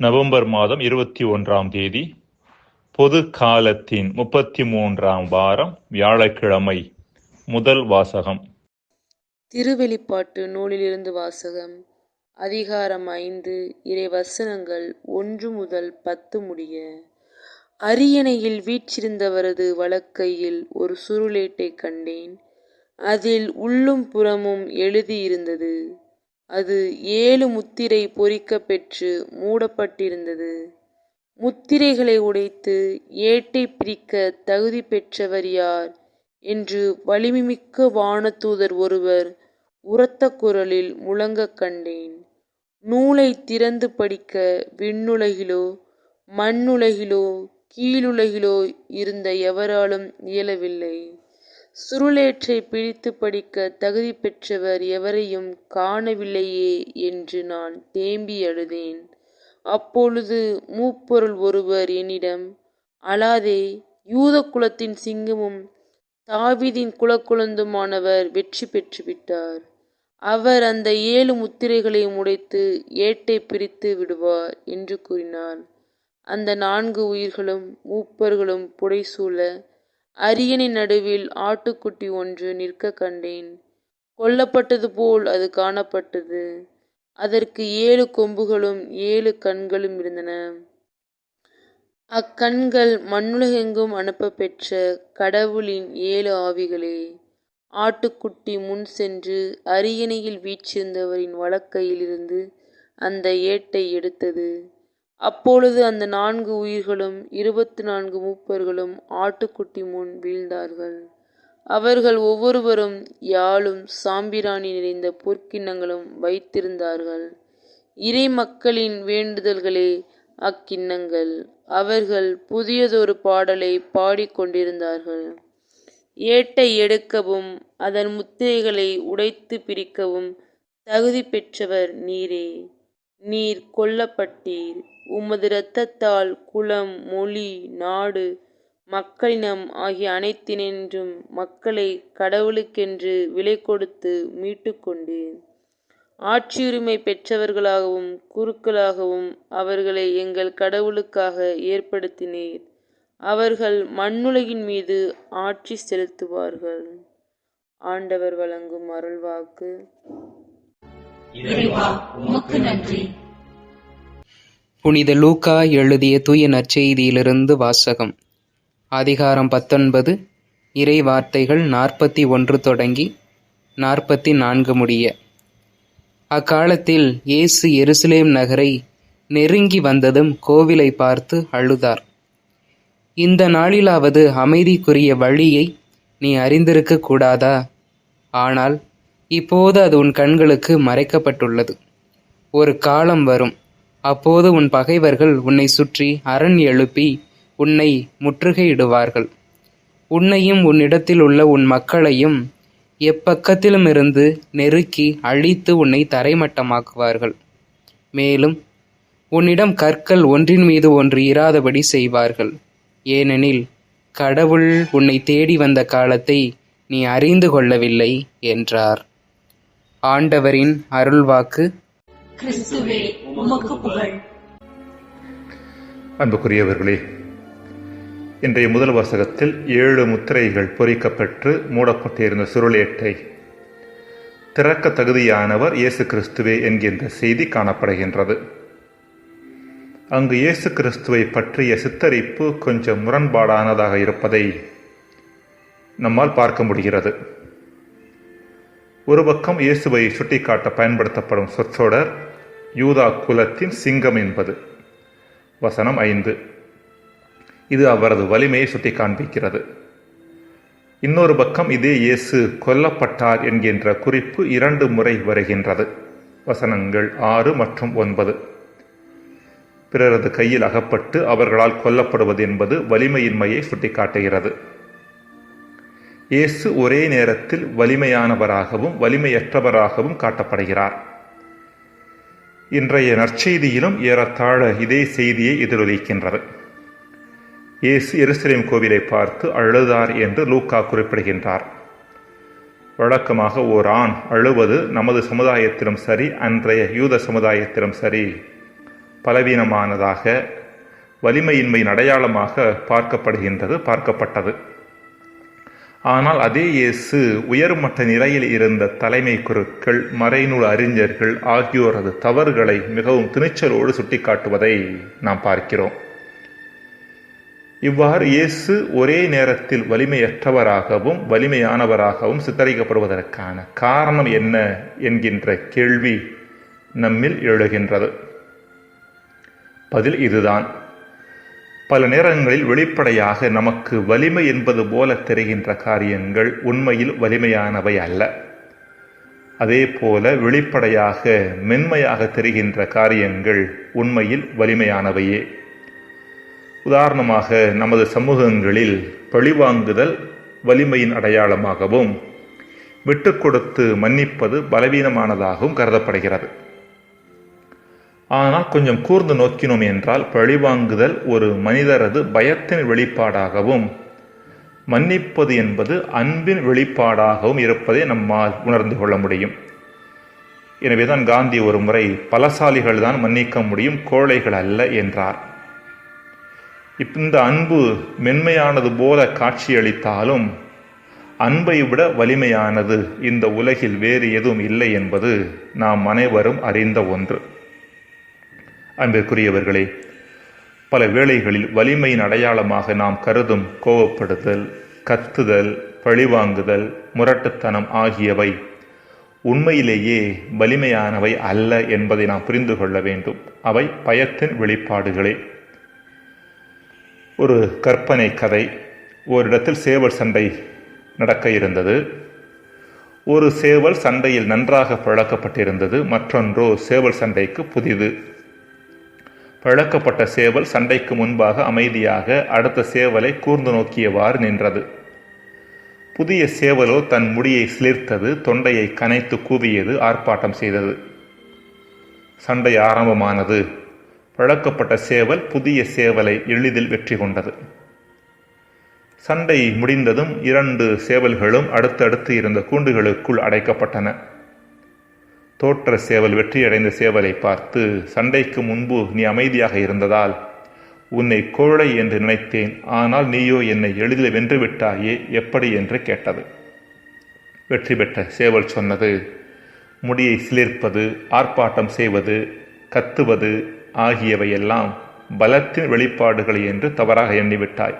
November மாதம் இருபத்தி ஒன்றாம் தேதி பொது காலத்தின் முப்பத்தி மூன்றாம் வாரம் வியாழக்கிழமை முதல் வாசகம். திருவெளிப்பாட்டு நூலிலிருந்து வாசகம். அதிகாரம் ஐந்து இறை வசனங்கள் ஒன்று முதல் பத்து முடிய. அரியணையில் வீற்றிருந்தவரது வழக்கையில் ஒரு சுருளேட்டைக் கண்டேன். அதில் உள்ளும் புறமும் எழுதியிருந்தது. அது ஏழு முத்திரை பொறிக்கப் பெற்று மூடப்பட்டிருந்தது. முத்திரைகளை உடைத்து ஏட்டை பிரிக்க தகுதி பெற்றவர் யார்? என்று வலிமைமிக்க வானதூதர் ஒருவர் உரத்த குரலில் முழங்கக் கண்டேன். நூலை திறந்து படிக்க விண்ணுலகிலோ மண்ணுலகிலோ கீழுலகிலோ இருந்த எவராலும் இயலவில்லை. சுருளேற்றை பிடித்து படிக்க தகுதி பெற்றவர் எவரையும் காணவில்லையே என்று நான் தேம்பி அழுதேன். அப்பொழுது மூப்பொருள் ஒருவர் என்னிடம் அழாதே யூத குலத்தின் சிங்கமும் தாவிதின் குலக்குழந்துமானவர் வெற்றி பெற்றுவிட்டார் அவர் அந்த ஏழு முத்திரைகளையும் உடைத்து ஏட்டை பிரித்து விடுவார் என்று கூறினார் அந்த நான்கு உயிர்களும் மூப்பர்களும் புடைசூழ அரியணை நடுவில் ஆட்டுக்குட்டி ஒன்று நிற்க கண்டேன். கொல்லப்பட்டது போல் அது காணப்பட்டது. அதற்கு ஏழு கொம்புகளும் ஏழு கண்களும் இருந்தன. அக்கண்கள் மண்ணுலகெங்கும் அனுப்ப பெற்ற கடவுளின் ஏழு ஆவிகளே. ஆட்டுக்குட்டி முன் சென்று அரியணையில் வீச்சிருந்தவரின் வழக்கையிலிருந்து அந்த ஏட்டை எடுத்தது. அப்பொழுது அந்த நான்கு உயிர்களும் இருபத்து நான்கு மூப்பர்களும் ஆட்டுக்குட்டி முன் வீழ்ந்தார்கள். அவர்கள் ஒவ்வொருவரும் யாழும் சாம்பிராணி நிறைந்த பொற்கிண்ணங்களும் வைத்திருந்தார்கள். இறை மக்களின் வேண்டுதல்களே அக்கிண்ணங்கள். அவர்கள் புதியதொரு பாடலை பாடிக்கொண்டிருந்தார்கள். ஏட்டை எடுக்கவும் அதன் முத்திரைகளை உடைத்து பிரிக்கவும் தகுதி பெற்றவர் நீரே. நீர் கொல்லப்பட்டீர். உமது இரத்தத்தால் குலம் மொழி நாடு மக்களினம் ஆகிய அனைத்தினின்றும் மக்களை கடவுளுக்கென்று விலை கொடுத்து மீட்டு கொண்டேன். ஆட்சியுரிமை பெற்றவர்களாகவும் குருக்களாகவும் அவர்களை எங்கள் கடவுளுக்காக ஏற்படுத்தினீர். அவர்கள் மண்ணுலகின் மீது ஆட்சி செலுத்துவார்கள். ஆண்டவர் வழங்கும் அருள்வாக்கு. நன்றி. புனித லூக்கா எழுதிய தூய நற்செய்தியிலிருந்து வாசகம். அதிகாரம் பத்தொன்பது இறை வார்த்தைகள் நாற்பத்தி ஒன்று தொடங்கி நாற்பத்தி நான்கு முடிய. அக்காலத்தில் இயேசு எருசலேம் நகரை நெருங்கி வந்ததும் கோவிலை பார்த்து அழுதார். இந்த நாளிலாவது அமைதிக்குரிய வழியை நீ அறிந்திருக்க கூடாதா? ஆனால் இப்போது அது உன் கண்களுக்கு மறைக்கப்பட்டுள்ளது. ஒரு காலம் வரும். அப்போது உன் பகைவர்கள் உன்னை சுற்றி அரண் எழுப்பி உன்னை முற்றுகையிடுவார்கள். உன்னையும் உன்னிடத்தில் உள்ள உன் மக்களையும் எப்பக்கத்திலுமிருந்து நெருக்கி அழித்து உன்னை தரைமட்டமாக்குவார்கள். மேலும் உன்னிடம் கற்கள் ஒன்றின் மீது ஒன்று இராதபடி செய்வார்கள். ஏனெனில் கடவுள் உன்னை தேடி வந்த காலத்தை நீ அறிந்து கொள்ளவில்லை என்றார். ஆண்டவரின் அருள்வாக்கு கிறிஸ்துவே உமக்கு புகழ். அன்புக்குரியவர்களே இன்றைய முதல் வாசகத்தில் ஏழு முத்திரைகள் பொறிக்கப்பட்டு மூடப்பட்டிருந்த சுருளேட்டை திறக்க தகுதியானவர் இயேசு கிறிஸ்துவே என்கின்ற செய்தி காணப்படுகின்றது. அங்கு இயேசு கிறிஸ்துவை பற்றிய சித்தரிப்பு கொஞ்சம் முரண்பாடானதாக இருப்பதை நம்மால் பார்க்க முடிகிறது. ஒரு பக்கம் இயேசுவை சுட்டிக்காட்ட பயன்படுத்தப்படும் சொற்றொடர் யூதா குலத்தின் சிங்கம் என்பது. வசனம் ஐந்து. இது அவரது வலிமையை சுட்டி காண்பிக்கிறது இன்னொரு பக்கம் இதே இயேசு கொல்லப்பட்டார் என்கின்ற குறிப்பு இரண்டு முறை வருகின்றது. வசனங்கள் ஆறு மற்றும் ஒன்பது. பிறரது கையில் அகப்பட்டு அவர்களால் கொல்லப்படுவது என்பது வலிமையின்மையை சுட்டிக்காட்டுகிறது. இயேசு ஒரே நேரத்தில் வலிமையானவராகவும் வலிமையற்றவராகவும் காட்டப்படுகிறார். இன்றைய நற்செய்தியிலும் ஏறத்தாழ இதே செய்தியை எதிரொலிக்கின்றது. இயேசு எருசலேம் கோவிலை பார்த்து அழுதார் என்று லூக்கா குறிப்பிடுகின்றார். வழக்கமாக ஓர் ஆண் அழுவது நமது சமுதாயத்திலும் சரி அன்றைய யூத சமுதாயத்திலும் சரி. பலவீனமானதாக வலிமையின்மையின் அடையாளமாக பார்க்கப்படுகின்றது பார்க்கப்பட்டது. ஆனால் அதே இயேசு உயர்மட்ட நிலையில் இருந்த தலைமை குருக்கள் மறைநூல் அறிஞர்கள் ஆகியோரது தவறுகளை மிகவும் துணிச்சலோடு சுட்டிக்காட்டுவதை நாம் பார்க்கிறோம். இவ்வாறு இயேசு ஒரே நேரத்தில் வலிமையற்றவராகவும் வலிமையானவராகவும் சித்தரிக்கப்படுவதற்கான காரணம் என்ன என்கின்ற கேள்வி நம்மில் எழுகின்றது. பதில் இதுதான். பல நேரங்களில் வெளிப்படையாக நமக்கு வலிமை என்பது போல தெரிகின்ற காரியங்கள் உண்மையில் வலிமையானவை அல்ல. அதே போல வெளிப்படையாக மென்மையாக தெரிகின்ற காரியங்கள் உண்மையில் வலிமையானவையே. உதாரணமாக நமது சமூகங்களில் பழிவாங்குதல் வலிமையின் அடையாளமாகவும் விட்டு கொடுத்து மன்னிப்பது பலவீனமானதாகவும் கருதப்படுகிறது. ஆனால் கொஞ்சம் கூர்ந்து நோக்கினோம் என்றால் பழிவாங்குதல் ஒரு மனிதரது பயத்தின் வெளிப்பாடாகவும் மன்னிப்பது என்பது அன்பின் வெளிப்பாடாகவும் இருப்பதை நம்மால் உணர்ந்து கொள்ள முடியும். எனவேதான் காந்தி ஒரு முறை பலசாலிகள் தான் மன்னிக்க முடியும் கோழைகள் அல்ல என்றார். இந்த அன்பு மென்மையானது போல காட்சியளித்தாலும் அன்பை விட வலிமையானது இந்த உலகில் வேறு எதுவும் இல்லை என்பது நாம் அனைவரும் அறிந்த ஒன்று. அன்பிற்குரியவர்களே பல வேளைகளில் வலிமையின் அடையாளமாக நாம் கருதும் கோவப்படுதல் கத்துதல் பழிவாங்குதல் முரட்டுத்தனம் ஆகியவை உண்மையிலேயே வலிமையானவை அல்ல என்பதை நாம் புரிந்து கொள்ள வேண்டும். அவை பயத்தின் வெளிப்பாடுகளே. ஒரு கற்பனை கதை. ஓரிடத்தில் சேவல் சண்டை நடக்க இருந்தது. ஒரு சேவல் சண்டையில் நன்றாக பழக்கப்பட்டிருந்தது. மற்றொன்றோ சேவல் சண்டைக்கு புதிது. பழக்கப்பட்ட சேவல் சண்டைக்கு முன்பாக அமைதியாக அடுத்த சேவலை கூர்ந்து நோக்கியவாறு நின்றது. புதிய சேவலோ தன் முடியை சிலிர்த்தது தொண்டையை கனைத்து கூவியது ஆர்ப்பாட்டம் செய்தது. சண்டை ஆரம்பமானது. பழக்கப்பட்ட சேவல் புதிய சேவலை எளிதில் வெற்றி கொண்டது. சண்டை முடிந்ததும் இரண்டு சேவல்களும் அடுத்தடுத்து இருந்த கூண்டுகளுக்குள் அடைக்கப்பட்டன. தோற்ற சேவல் வெற்றியடைந்த சேவலை பார்த்து சண்டைக்கு முன்பு நீ அமைதியாக இருந்ததால் உன்னை கோழை என்று நினைத்தேன். ஆனால் நீயோ என்னை எளிதில் வென்று விட்டாயே எப்படி? என்று கேட்டது. வெற்றி பெற்ற சேவல் சொன்னது முடியை சிலிர்ப்பது ஆர்ப்பாட்டம் செய்வது கத்துவது ஆகியவையெல்லாம் பலத்தின் வெளிப்பாடுகள் என்று தவறாக எண்ணிவிட்டாய்.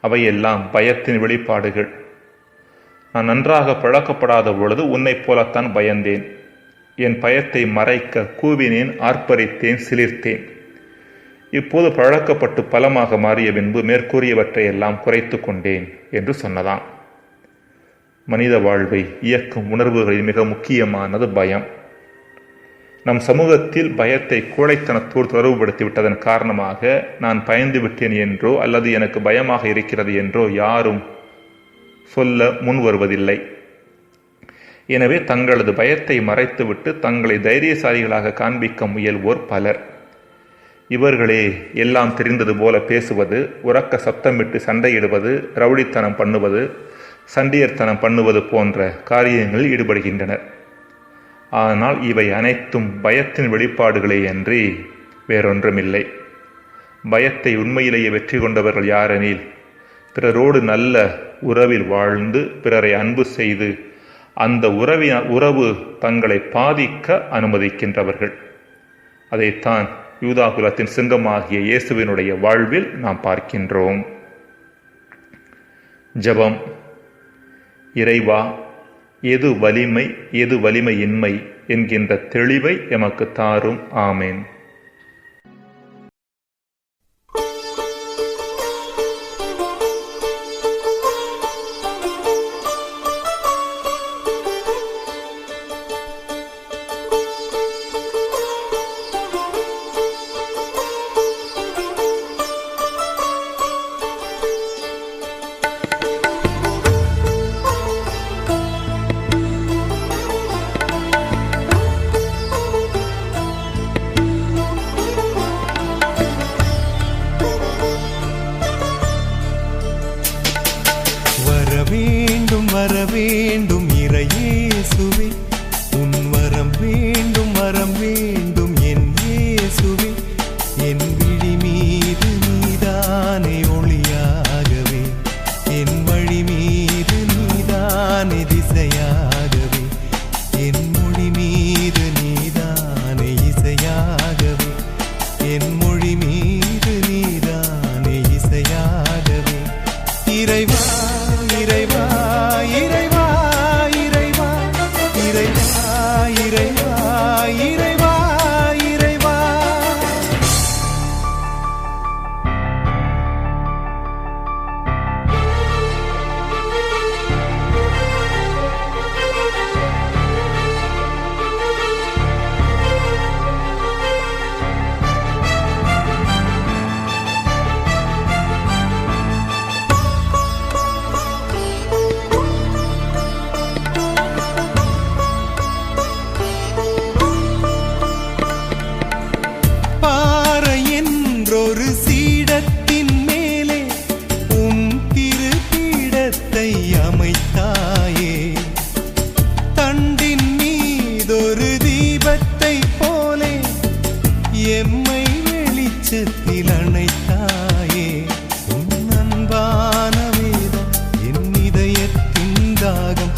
அவையெல்லாம் பயத்தின் வெளிப்பாடுகள். நான் நன்றாக பழக்கப்படாத பொழுது உன்னைப் போலத்தான் பயந்தேன். என் பயத்தை மறைக்க கூவினேன் ஆர்ப்பரித்தேன் சிலிர்த்தேன். இப்போது பழக்கப்பட்டு பலமாக மாறிய பின்பு மேற்கூறியவற்றை எல்லாம் குறைத்து கொண்டேன் என்று சொன்னதாம். மனித வாழ்வை இயக்கும் உணர்வுகளில் மிக முக்கியமானது பயம். நம் சமூகத்தில் பயத்தை கோழைத்தனத்தோடு தொடர்புபடுத்தி விட்டதன் காரணமாக நான் பயந்து விட்டேன் என்றோ அல்லது எனக்கு பயமாக இருக்கிறது என்றோ யாரும் சொல்ல முன் வருவதில்லை எனவே தங்களது பயத்தை மறைத்துவிட்டு தங்களை தைரியசாலிகளாக காண்பிக்க முயல்வோர் பலர். இவர்களே எல்லாம் தெரிந்தது போல பேசுவது உறக்க சத்தமிட்டு சண்டையிடுவது ரவுடித்தனம் பண்ணுவது சண்டியர்த்தனம் பண்ணுவது போன்ற காரியங்களில் ஈடுபடுகின்றனர். ஆனால் இவை அனைத்தும் பயத்தின் வெளிப்பாடுகளே அன்றி வேறொன்றுமில்லை. பயத்தை உண்மையிலேயே வெற்றி கொண்டவர்கள் யாரெனில் பிறரோடு நல்ல உறவில் வாழ்ந்து பிறரை அன்பு செய்து அந்த உறவின உறவு தங்களை பாதிக்க அனுமதிக்கின்றவர்கள். அதைத்தான் யூதாகுலத்தின் சிங்கமாகிய இயேசுவினுடைய வாழ்வில் நாம் பார்க்கின்றோம். ஜபம். இறைவா எது வலிமை எது வலிமையின்மை என்கின்ற தெளிவை எமக்கு தாரும். ஆமேன். இதயத்தின்